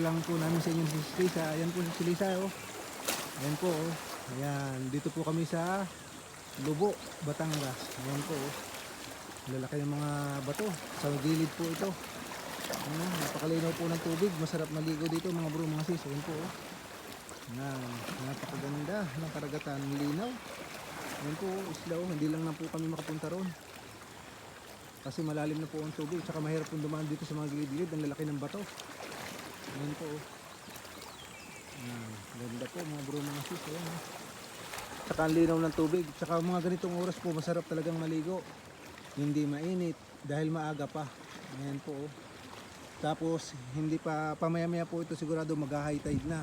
lang po namin sa inyo si Lisa. Ayan po si Lisa oh. Ayan po oh. Ayan, dito po kami sa Lubo, Batangas. Ayan po oh. Lalaki ng mga bato. Sa gilid po ito. Ayan, napakalinaw po ng tubig. Masarap maligo dito mga bro, mga sis. Ayan po oh. Ayan, napakaganda ng karagatan. Linaw. Ayan po, oh, isla oh. Hindi lang na po kami makapunta ron. Kasi malalim na po ang tubig. Tsaka mahirap pong dumaan dito sa mga gilid-gilid. Ang lalaki ng bato. Ayan po oh. Ayan, ganda po mga bro mga sis. Ayan oh. Tsaka ang linaw ng tubig. Tsaka mga ganitong oras po masarap talagang maligo. Hindi mainit dahil maaga pa. Ayan po oh. Tapos hindi pa pamaya-maya po ito sigurado mag-high tide na.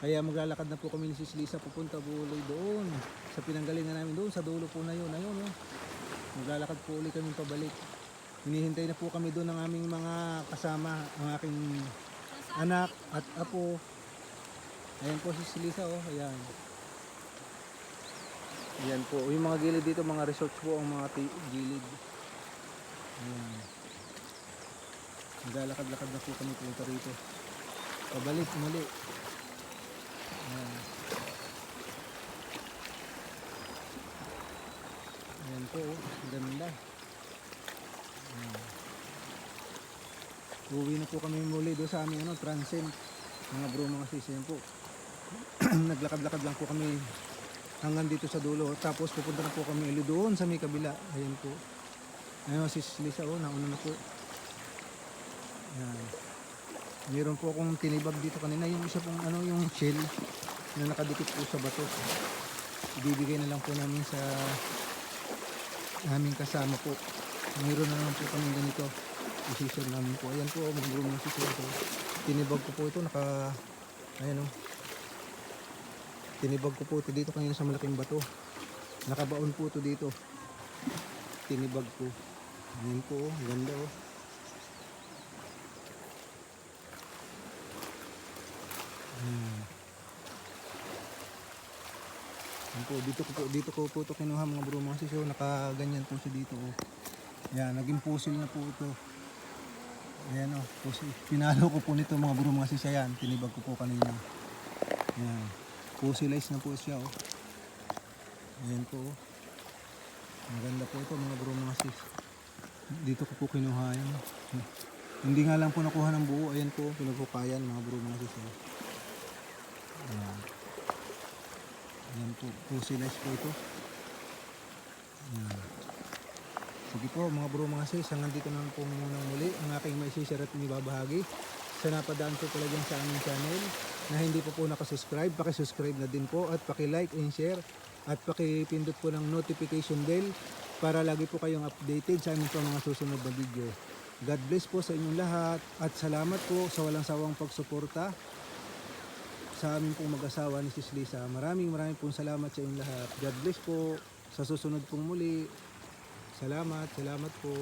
Kaya maglalakad na po kami ni Sis Lisa pupunta buloy doon sa pinanggalingan namin doon sa dulo po na yun. Ayun oh. Maglalakad po ulit kami pabalik. Hinihintay na po kami doon ng aming mga kasama, ang aking anak at apo. Ayan po si Lisa oh, ayan. Ayan po, yung mga gilid dito, mga resorts po ang mga gilid. Ayan. Maglalakad-lakad na po kami punta rito. Pabalik, muli. Ayan. Ayan po, oh. Ganda. Ayan. Uwi na po kami muli doon sa aming ano, transcend. Mga bro, mga sis, ayan po. Naglakad-lakad lang po kami hanggang dito sa dulo. Tapos pupunta na po kami ulit doon sa may kabila. Ayan po. Ayun, sis Lisa, oh, nauna na po. Ayan. Meron po akong tinibag dito kanina. Yung isa pong ano, yung shell na nakadikit po sa bato. Ibibigay na lang po namin sa aming kasama po. Meron na naman po kami ganito. Isisyon namin po. Ayan po, mag-room na sisyon ito. Tinibag ko po ito. Naka, ayan o. Tinibag ko po ito dito kanina sa malaking bato. Nakabaon po ito dito. Tinibag ko. Ayan po, oh, ganda oh. Hmm. Ayan po, dito ko po, dito ko po ito kinuha mga bro mga sisyo. Nakaganyan po siya dito oh. Ayan, naging pusil na po ito. Ayan oh, pusil. Pinalo ko po nito mga bro mga sisyo. Ayan, tinibag ko po kanina. Ayan. Fossilized na po siya oh. Ayan po oh. Maganda po ito mga bro mga sis. Dito ko po kinuha yan. Hmm. Hindi nga lang po nakuha ng buo. Ayan po, pinagpukayan mga bro mga sis. oh. Ayan. Ayan po, fossilized po ito. Ayan. Sige po mga bro mga sis, hanggang dito na po muna muli ang aking may share at ibabahagi. Sa napadaan po pala dyan sa aming channel na hindi po po nakasubscribe, pakisubscribe na din po at pakilike and share at pakipindot po ng notification bell para lagi po kayong updated sa aming mga susunod na video. God bless po sa inyong lahat at salamat po sa walang sawang pagsuporta sa aming pong mag-asawa ni Sis Lisa. Maraming maraming pong salamat sa inyong lahat. God bless po sa susunod pong muli. Salamat, salamat po.